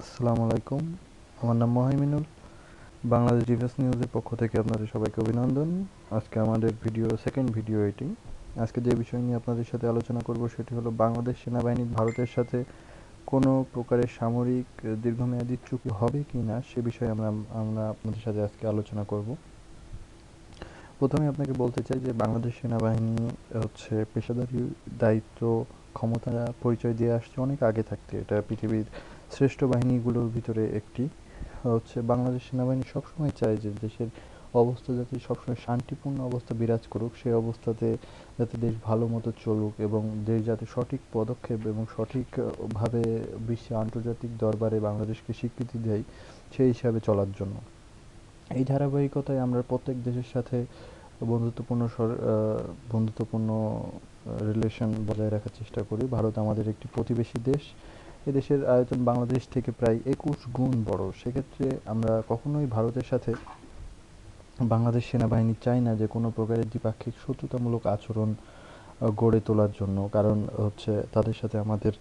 আসসালামু আলাইকুম। আমার নাম মহিমিনুল বাংলাদেশ ডিফেন্স নিউজের পক্ষ থেকে আপনাদের সবাইকে অভিনন্দন। আজকে আমাদের ভিডিও সেকেন্ড ভিডিও এটি। আজকে যে বিষয় নিয়ে আপনাদের সাথে আলোচনা করব সেটি হলো বাংলাদেশ সেনাবাহিনী ভারতের সাথে কোনো প্রকারের সামরিক দীর্ঘমেয়াদী চুক্তি হবে কি না, সে বিষয়ে আমরা আমরা আপনাদের সাথে আজকে আলোচনা করব। প্রথমে আপনাকে বলতে চাই যে বাংলাদেশ সেনাবাহিনী হচ্ছে পেশাদারি দায়িত্ব, ক্ষমতা পরিচয় দিয়ে আসছে, অনেক আগে থাকতে। এটা পৃথিবীর শ্রেষ্ঠ বাহিনীগুলোর ভিতরে একটি। হচ্ছে বাংলাদেশ সেনাবাহিনী সবসময় চায় যে দেশের অবস্থা যাতে সবসময় শান্তিপূর্ণ অবস্থা বিরাজ করুক, সেই অবস্থাতে যাতে দেশ ভালো মতো চলুক এবং দেশ যাতে সঠিক পদক্ষেপ এবং সঠিকভাবে বিশ্বে আন্তর্জাতিক দরবারে বাংলাদেশকে স্বীকৃতি দেয় সেই হিসাবে চলার জন্য। এই ধারাবাহিকতায় আমরা প্রত্যেক দেশের সাথে বন্ধুত্বপূর্ণ বন্ধুত্বপূর্ণ রিলেশন বজায় রাখার চেষ্টা করি। ভারত আমাদের একটি প্রতিবেশী দেশ। এদেশের আয়তন বাংলাদেশ থেকে প্রায় একুশ গুণ বড়। সেক্ষেত্রে আমরা কখনোই ভারতের সাথে বাংলাদেশ সেনাবাহিনী চাই না যে কোনো প্রকারের দ্বিপাক্ষিক শত্রুতামূলক আচরণ গড়ে তোলার জন্য। কারণ হচ্ছে তাদের সাথে আমাদের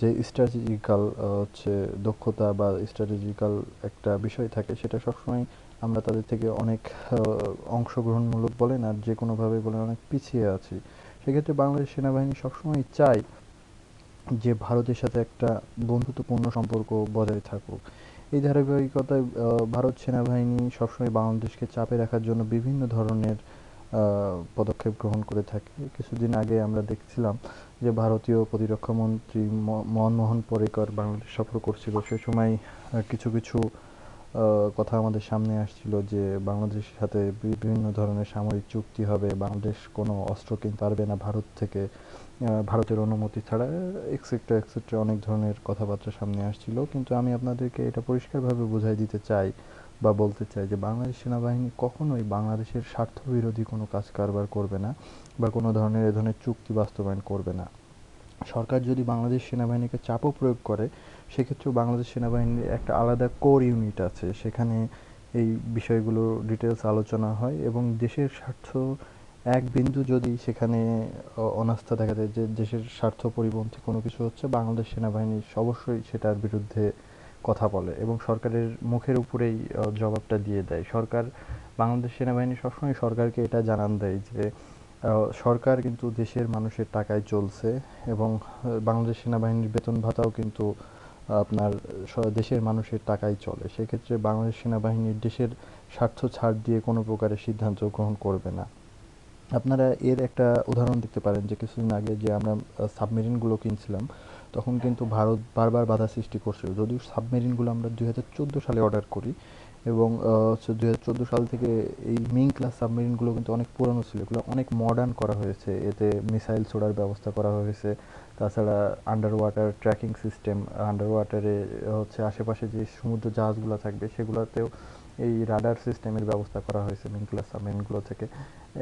যে স্ট্র্যাটেজিক্যাল হচ্ছে দক্ষতা বা স্ট্র্যাটেজিক্যাল একটা বিষয় থাকে, সেটা সবসময় আমরা তাদের থেকে অনেক অংশগ্রহণমূলক বলেন আর যে কোনোভাবে বলেন অনেক পিছিয়ে আছি। সেক্ষেত্রে বাংলাদেশ সেনাবাহিনী সবসময় চায় যে ভারতের সাথে একটা বন্ধুত্বপূর্ণ সম্পর্ক বজায় থাকুক। এই ধারাবাহিকতায় ভারত সেনাবাহিনী সবসময় বাংলাদেশকে চাপে রাখার জন্য বিভিন্ন ধরনের পদক্ষেপ গ্রহণ করে থাকে। কিছুদিন আগে আমরা দেখছিলাম যে ভারতীয় প্রতিরক্ষা মন্ত্রী মনমোহন পরিকর বাংলাদেশ সফর করছিল। সে সময় কিছু কিছু কথা আমাদের সামনে আসছিল যে বাংলাদেশের সাথে বিভিন্ন ধরনের সামরিক চুক্তি হবে। বাংলাদেশ কোনো অস্ত্র কিনতে পারবে না ভারত থেকে। ভারতের অনুমতি ছাড়া এক্সেট্রা এক্সেট্রা অনেক ধরনের কথাবার্তা সামনে আসছিল। কিন্তু আমি আপনাদেরকে এটা পরিষ্কারভাবে বোঝাই দিতে চাই বা বলতে চাই যে বাংলাদেশ সেনাবাহিনী কখনোই বাংলাদেশের স্বার্থ বিরোধী কোনো কাজ কারবার করবে না বা কোনো ধরনের এ ধরনের চুক্তি বাস্তবায়ন করবে না। সরকার যদি বাংলাদেশ সেনাবাহিনীকে চাপও প্রয়োগ করে, সেক্ষেত্রেও বাংলাদেশ সেনাবাহিনীর একটা আলাদা কোর ইউনিট আছে। সেখানে এই বিষয়গুলো ডিটেলস আলোচনা হয় এবং দেশের স্বার্থ এক বিন্দু যদি সেখানে অনাস্থা দেখা যায় যে দেশের স্বার্থ পরিপন্থী কোনো কিছু হচ্ছে, বাংলাদেশ সেনাবাহিনী অবশ্যই সেটার বিরুদ্ধে কথা বলে এবং সরকারের মুখের উপরেই জবাবটা দিয়ে দেয়। সরকার, বাংলাদেশ সেনাবাহিনী সবসময় সরকারকে এটা জানান দেয় যে সরকার কিন্তু দেশের মানুষের টাকায় চলছে এবং বাংলাদেশ সেনাবাহিনীর বেতন ভাতাও কিন্তু আপনার দেশের মানুষের টাকায় চলে। সেক্ষেত্রে বাংলাদেশ সেনাবাহিনীর দেশের স্বার্থ ছাড় দিয়ে কোনো প্রকারের সিদ্ধান্ত গ্রহণ করবে না। আপনারা এর একটা উদাহরণ দেখতে পারেন যে কিছুদিন আগে যে আমরা সাবমেরিনগুলো কিনছিলাম, তখন কিন্তু ভারত বারবার বাধা সৃষ্টি করছিল। যদিও সাবমেরিনগুলো আমরা দুই হাজার চোদ্দ সালে অর্ডার করি এবং হচ্ছে দু হাজার চোদ্দ সাল থেকে এই মেইন ক্লাস সাবমেরিনগুলো কিন্তু অনেক পুরানো ছিল। এগুলো অনেক মডার্ন করা হয়েছে। এতে মিসাইল ছোড়ার ব্যবস্থা করা হয়েছে। তাছাড়া under water tracking system under ওয়াটারে হচ্ছে আশেপাশে যে সমুদ্র জাহাজগুলো থাকবে, সেগুলোতেও এই রাডার সিস্টেমের ব্যবস্থা করা হয়েছে মিং ক্লাস সাবমেরিনগুলো থেকে।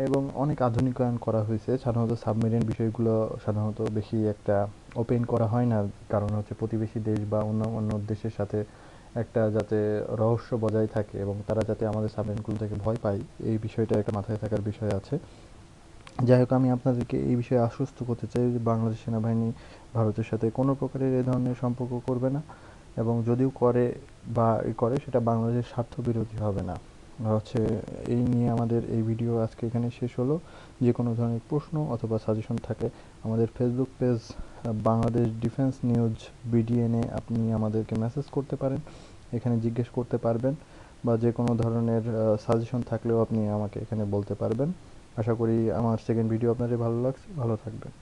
এবং অনেক আধুনিকায়ন করা হয়েছে। সাধারণত সাবমেরিন বিষয়গুলো সাধারণত বেশি একটা ওপেন করা হয় না। কারণ হচ্ছে প্রতিবেশী দেশ বা অন্য অন্য দেশের সাথে একটা যাতে রহস্য বজায় থাকে এবং তারা যাতে আমাদের সাবমেরিনগুলো থেকে ভয় পায়, এই বিষয়টা একটা মাথায় থাকার বিষয় আছে। যাই হোক, আমি আপনাদেরকে এই বিষয়ে আশ্বস্ত করতে চাই যে বাংলাদেশ সেনাবাহিনী ভারতের সাথে কোনো প্রকারের এ ধরনের সম্পর্ক করবে না এবং যদিও করে বা করে, সেটা বাংলাদেশের স্বার্থ বিরোধী হবে না। হচ্ছে এই নিয়ে আমাদের এই ভিডিও আজকে এখানে শেষ হলো। যে কোনো ধরনের প্রশ্ন অথবা সাজেশন থাকে, আমাদের Facebook page Bangladesh defence news বিডিএনে আপনি আমাদেরকে মেসেজ করতে পারেন। এখানে জিজ্ঞেস করতে পারবেন বা যে কোনো ধরনের সাজেশন থাকলেও আপনি আমাকে এখানে বলতে পারবেন। আশা করি আমার সেকেন্ড ভিডিও আপনাদের ভালো লাগছে। ভালো থাকবেন।